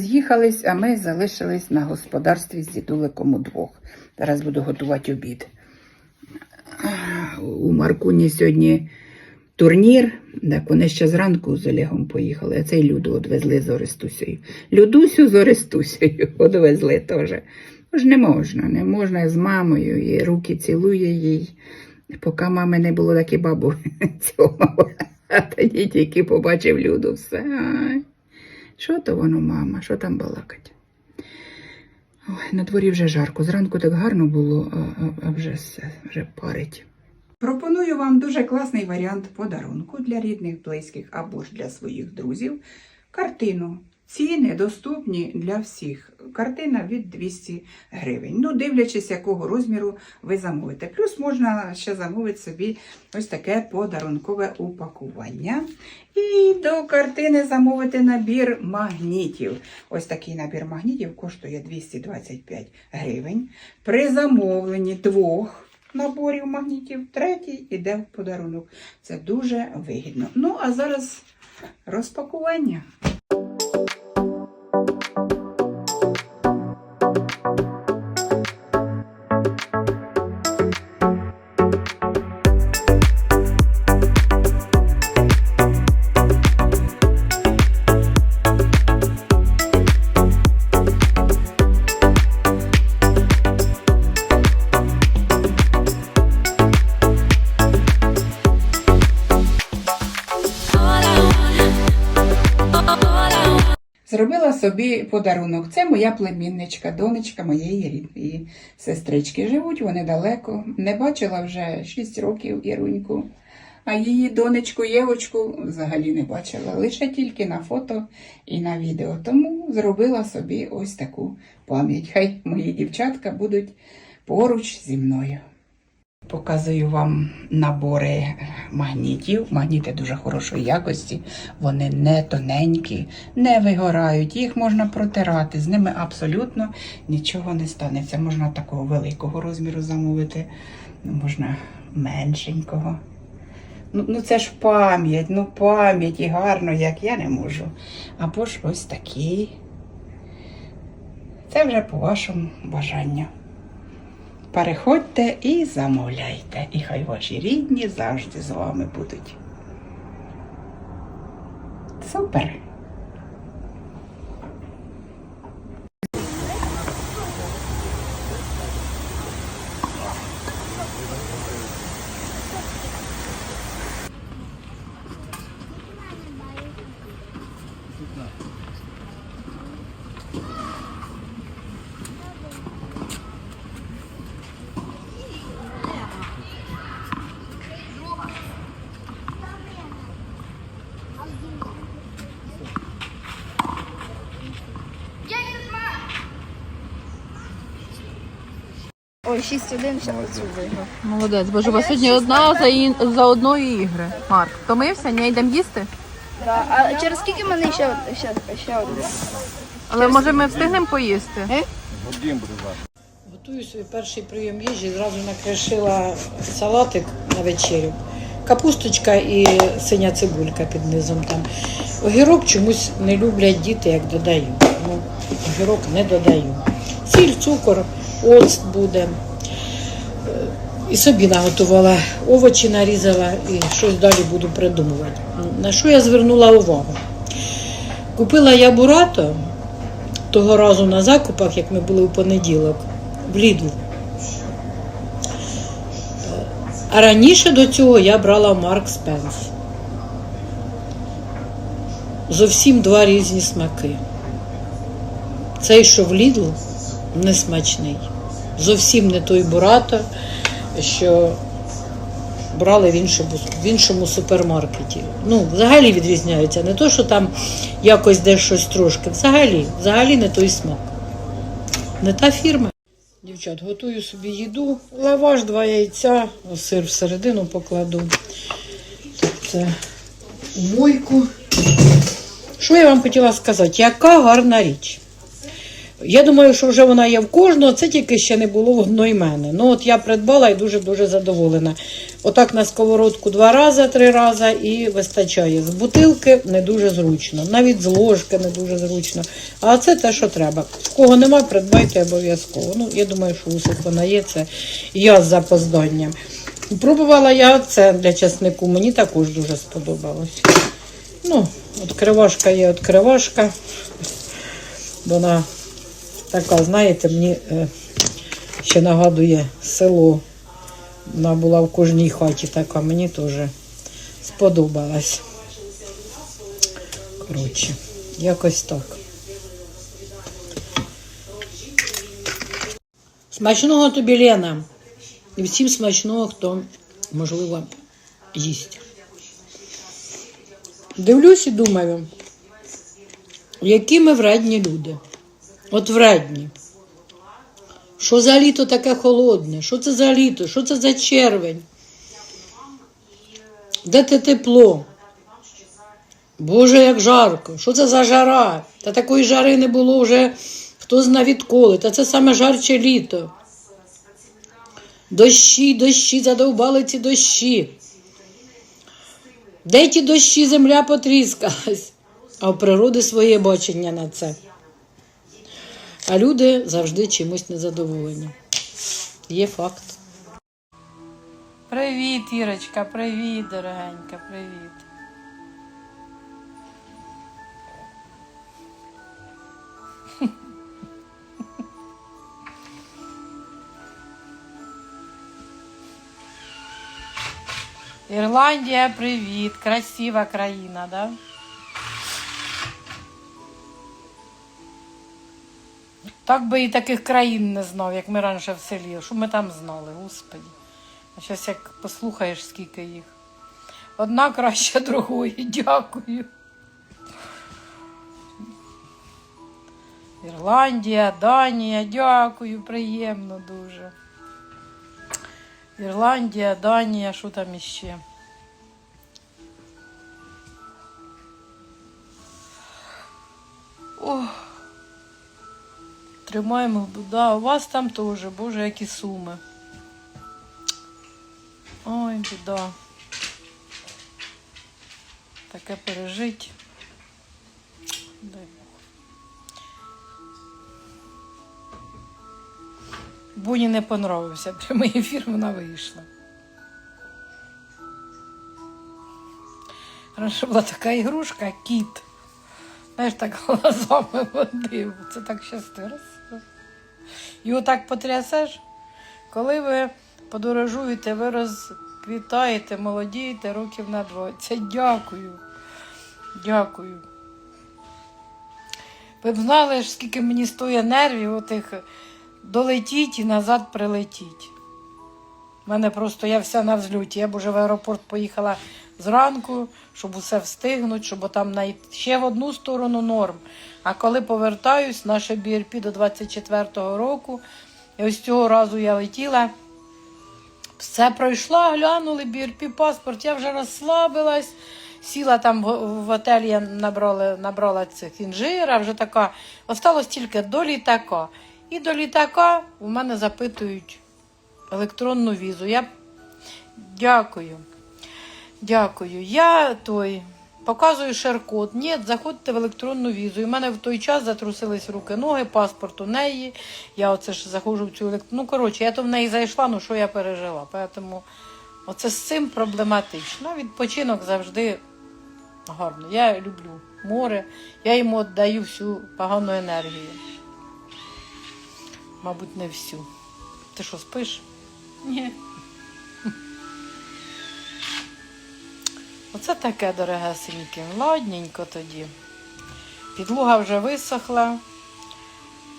З'їхались, а ми залишились на господарстві з дідуликом удвох. Зараз буду готувати обід. У Маркуні сьогодні турнір, так вони ще зранку з Олегом поїхали, а цей Люду одвезли з Орестусею. Людусю з Орестусею одвезли теж. Ж не можна, не можна з мамою, і руки цілує їй. Поки мами не було, так і бабу цьомала. А тоді тільки побачив Люду все. Що то воно, мама? Що там балакать? Ой, на дворі вже жарко. Зранку так гарно було, а вже все, вже парить. Пропоную вам дуже класний варіант подарунку для рідних, близьких або ж для своїх друзів. Картину. Ціни доступні для всіх. Картина від 200 гривень. Ну, дивлячись, якого розміру ви замовите. Плюс можна ще замовити собі ось таке подарункове упакування. І до картини замовити набір магнітів. Ось такий набір магнітів коштує 225 гривень. При замовленні двох наборів магнітів, третій іде в подарунок. Це дуже вигідно. Ну, а зараз розпакування. Зробила собі подарунок. Це моя племінничка, донечка моєї рідної сестрички. Живуть вони далеко. Не бачила вже 6 років Іруньку. А її донечку Євочку взагалі не бачила. Лише тільки на фото і на відео. Тому зробила собі ось таку пам'ять. Хай мої дівчатка будуть поруч зі мною. Показую вам набори магнітів. Магніти дуже хорошої якості, вони не тоненькі, не вигорають, їх можна протирати, з ними абсолютно нічого не станеться. Можна такого великого розміру замовити, можна меншенького. Ну, ну це ж пам'ять, ну пам'ять і гарно, як я не можу. Або ж ось такі. Це вже по вашому бажанню. Переходьте і замовляйте. І хай ваші рідні завжди з вами будуть. Супер! Ой, 6-1 ще цю виграв. Молодець, боже, у вас сьогодні одна за, ін... за одної ігри. Марк, втомився? Ні, йдемо їсти? Да. А через скільки мене ще, ще, ще один? Але може ми встигнемо поїсти? Готую свій перший прийом їжі, зразу накришила салатик на вечерю. Капусточка і синя цибулька під низом там. Огірок чомусь не люблять діти, як додаю. Тому огірок не додаю. Сіль, цукор, оцт буде. І собі наготувала, овочі нарізала і щось далі буду придумувати. На що я звернула увагу? Купила я бурато того разу на закупах, як ми були у понеділок, в Ліду. А раніше до цього я брала Марк Спенс. Зовсім два різні смаки. Цей, що в Лідлу, не смачний. Зовсім не той бурато, що брали в іншому, в іншому супермаркеті. Ну, взагалі відрізняються. Не то, що там якось десь щось трошки. Взагалі, взагалі не той смак. Не та фірма. Дівчат, готую собі їду. Лаваш, два яйця, сир всередину покладу. Це у мойку. Що я вам хотіла сказати? Яка гарна річ. Я думаю, що вже вона є в кожного, це тільки ще не було в мене. Ну от я придбала і дуже-дуже задоволена. Отак на сковородку два рази, три рази і вистачає. З бутилки не дуже зручно, навіть з ложки не дуже зручно. А це те, що треба. В кого немає, придбайте обов'язково. Ну, я думаю, що у всіх вона є, це я з запозданням. Пробувала я це для часнику, мені також дуже сподобалось. Ну, відкривашка є відкривашка. Вона така, знаєте, мені е, ще нагадує село. Вона була в кожній хаті така, мені теж сподобалась. Коротше, якось так. Смачного тобі, Лена. І всім смачного, хто, можливо, їсть. Дивлюсь і думаю, які ми вредні люди. От вредні. Що за літо таке холодне? Що це за літо? Що це за червень? Де те тепло? Боже, як жарко. Що це за жара? Та такої жари не було вже хто зна відколи. Та це саме жарче літо. Дощі, дощі, задовбали ці дощі. Де ті дощі земля потріскалась, а у природи своє бачення на це. А люди завжди чимось незадоволені. Є факт. Привіт, Ірочка, привіт, дорогенька, привіт. Ірландія, привіт, красива країна, да? Так би і таких країн не знав, як ми раніше в селі. Що ми там знали, господі. А зараз як послухаєш, скільки їх. Одна краще другої, дякую. Ірландія, Данія, дякую, приємно дуже. Ірландія, Данія, що там іще? Ох. Тримаємо, да, у вас там теж, боже, які суми. Ой, біда. Таке пережить. Дай Бог. Буні не понравився. Прямий ефір вона вийшла. Раніше була така ігрушка, кіт. Знаєш, так глазами водив. Це так щастило. І отак потрясеш. Коли ви подорожуєте, ви розквітаєте, молодієте років на 20. Дякую. Дякую. Ви б знали, скільки мені стоїть нервів отих долетіть і назад прилетіть. У мене просто я вся на взлюті. Я б уже в аеропорт поїхала зранку, щоб усе встигнути, щоб там навіть ще в одну сторону норм. А коли повертаюсь, наше BRP до 24-го року, і ось цього разу я летіла. Все пройшла, глянули BRP паспорт, я вже розслабилась. Сіла там в, в я набрала, набрала цих інжира, вже така. Осталось тільки до літака. І до літака у мене запитують електронну візу. Я дякую. Дякую. Я той показую шер-код. Ні, заходьте в електронну візу. І в мене в той час затрусились руки, ноги, паспорт у неї. Я оце ж заходжу в цю електронну. Ну, коротше, я то в неї зайшла, ну що я пережила. Тому оце з цим проблематично. Відпочинок завжди гарно. Я люблю море, я йому віддаю всю погану енергію. Мабуть, не всю. Ти що, спиш? Ні. Оце таке дорогесеньке. Ладненько тоді. Підлога вже висохла.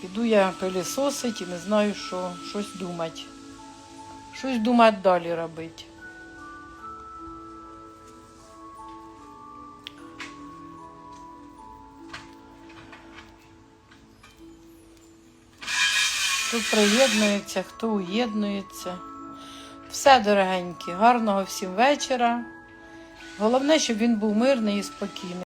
Піду я пилісосить і не знаю, що щось думати. Щось думати далі робити. Хто приєднується, хто уєднується. Все, дорогенькі, гарного всім вечора. Головне, щоб він був мирний і спокійний.